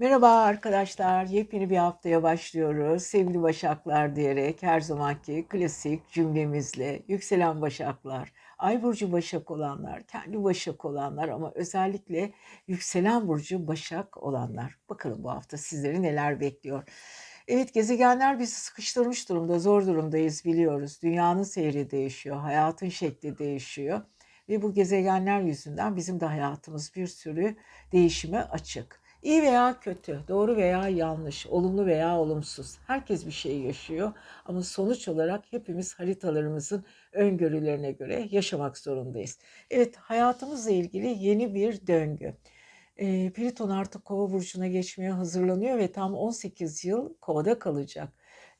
Merhaba arkadaşlar, yepyeni bir haftaya başlıyoruz. Sevgili Başaklar diyerek her zamanki klasik cümlemizle yükselen Başaklar, Ay burcu Başak olanlar, kendi Başak olanlar ama özellikle yükselen burcu Başak olanlar. Bakalım bu hafta sizleri neler bekliyor. Evet gezegenler bizi sıkıştırmış durumda, zor durumdayız biliyoruz. Dünyanın seyri değişiyor, hayatın şekli değişiyor ve bu gezegenler yüzünden bizim de hayatımız bir sürü değişime açık. İyi veya kötü, doğru veya yanlış, olumlu veya olumsuz. Herkes bir şey yaşıyor ama sonuç olarak hepimiz haritalarımızın öngörülerine göre yaşamak zorundayız. Evet, hayatımızla ilgili yeni bir döngü. Ee, Plüton artık Kova burcuna geçmeye hazırlanıyor ve tam 18 yıl Kova'da kalacak.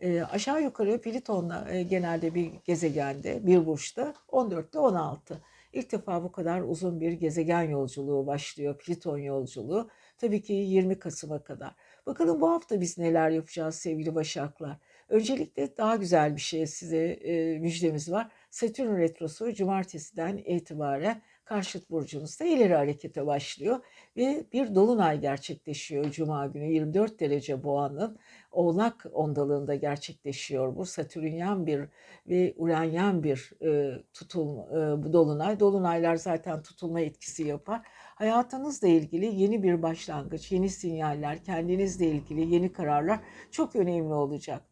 Ee, aşağı yukarı Plüton e, genelde bir gezegende, bir burçta 14 ile 16. İlk defa bu kadar uzun bir gezegen yolculuğu başlıyor, Plüton yolculuğu. Tabii ki 20 Kasım'a kadar. Bakalım bu hafta biz neler yapacağız sevgili Başaklar. Öncelikle daha güzel bir şey size e, müjdemiz var. Satürn Retrosu cumartesiden itibaren karşıt burcunuzda ileri harekete başlıyor ve bir dolunay gerçekleşiyor cuma günü 24 derece boğanın oğlak ondalığında gerçekleşiyor bu. Satürnyen bir ve uranyen bir e, tutulma e, dolunay. Dolunaylar zaten tutulma etkisi yapar. Hayatınızla ilgili yeni bir başlangıç yeni sinyaller kendinizle ilgili yeni kararlar çok önemli olacak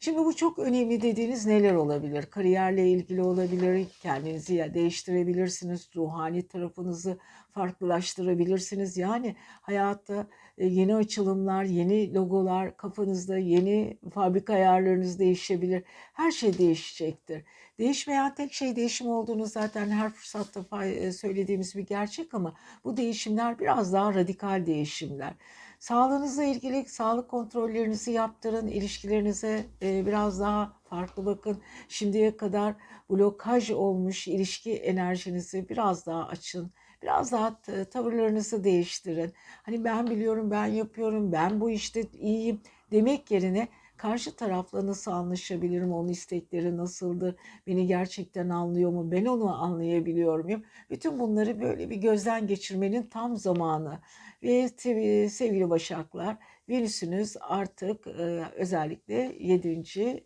Şimdi bu çok önemli dediğiniz neler olabilir? Kariyerle ilgili olabilir, kendinizi değiştirebilirsiniz, ruhani tarafınızı farklılaştırabilirsiniz. Yani hayatta e, yeni açılımlar, yeni logolar, kafanızda yeni fabrika ayarlarınız değişebilir. Her şey değişecektir. Değişmeyen tek şey değişim olduğunu zaten her fırsatta e, söylediğimiz bir gerçek ama bu değişimler biraz daha radikal değişimler. Sağlığınızla ilgili sağlık kontrollerinizi yaptırın, ilişkilerinize e, biraz daha farklı bakın. Şimdiye kadar blokaj olmuş ilişki enerjinizi biraz daha açın. Biraz daha tavırlarınızı değiştirin. Hani ben biliyorum, ben yapıyorum, ben bu işte iyiyim demek yerine karşı tarafla nasıl anlaşabilirim, onun istekleri nasıldır, beni gerçekten anlıyor mu, ben onu anlayabiliyor muyum? Bütün bunları böyle bir gözden geçirmenin tam zamanı. Ve sevgili Başaklar, Venüs'ünüz artık özellikle 7.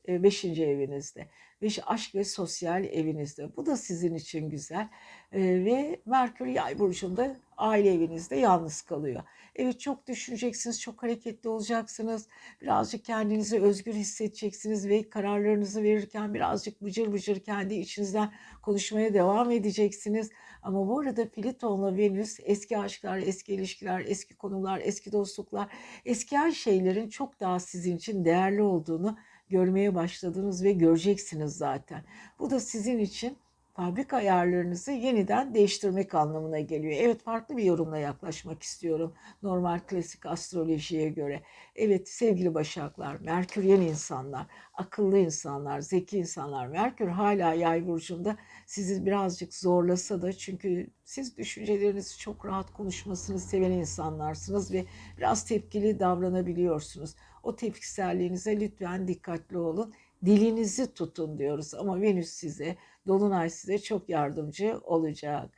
5. evinizde. Beş, aşk ve sosyal evinizde. Bu da sizin için güzel. E, ve Merkür yay burcunda aile evinizde yalnız kalıyor. Evet çok düşüneceksiniz, çok hareketli olacaksınız. Birazcık kendinizi özgür hissedeceksiniz ve kararlarınızı verirken birazcık bıcır bıcır kendi içinizden konuşmaya devam edeceksiniz. Ama bu arada Plüton'la Venüs eski aşklar, eski ilişkiler, eski konular, eski dostluklar, eski her şeylerin çok daha sizin için değerli olduğunu görmeye başladınız ve göreceksiniz zaten. Bu da sizin için fabrika ayarlarınızı yeniden değiştirmek anlamına geliyor. Evet farklı bir yorumla yaklaşmak istiyorum normal klasik astrolojiye göre. Evet sevgili başaklar, Merküryen insanlar, akıllı insanlar, zeki insanlar. Merkür hala yay burcunda sizi birazcık zorlasa da çünkü siz düşüncelerinizi çok rahat konuşmasını seven insanlarsınız ve biraz tepkili davranabiliyorsunuz. O tepkiselliğinize lütfen dikkatli olun dilinizi tutun diyoruz ama Venüs size, Dolunay size çok yardımcı olacak.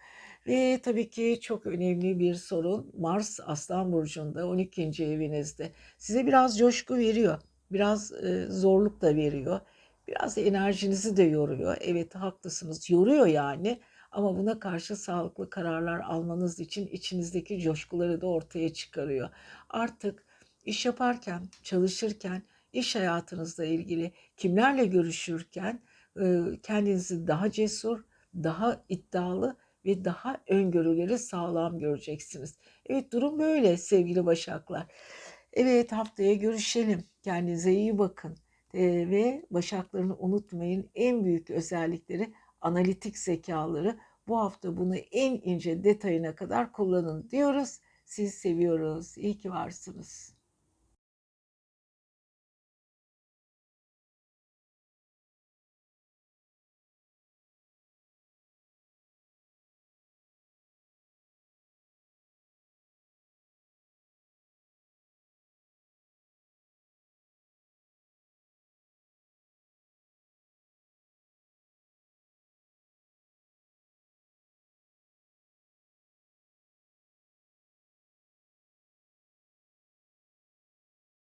Ve tabii ki çok önemli bir sorun Mars Aslan Burcu'nda 12. evinizde. Size biraz coşku veriyor, biraz e, zorluk da veriyor. Biraz enerjinizi de yoruyor. Evet haklısınız yoruyor yani. Ama buna karşı sağlıklı kararlar almanız için içinizdeki coşkuları da ortaya çıkarıyor. Artık iş yaparken, çalışırken iş hayatınızla ilgili kimlerle görüşürken kendinizi daha cesur, daha iddialı ve daha öngörüleri sağlam göreceksiniz. Evet durum böyle sevgili Başaklar. Evet haftaya görüşelim. Kendinize iyi bakın. ve Başaklarını unutmayın. En büyük özellikleri analitik zekaları. Bu hafta bunu en ince detayına kadar kullanın diyoruz. Siz seviyoruz. İyi ki varsınız.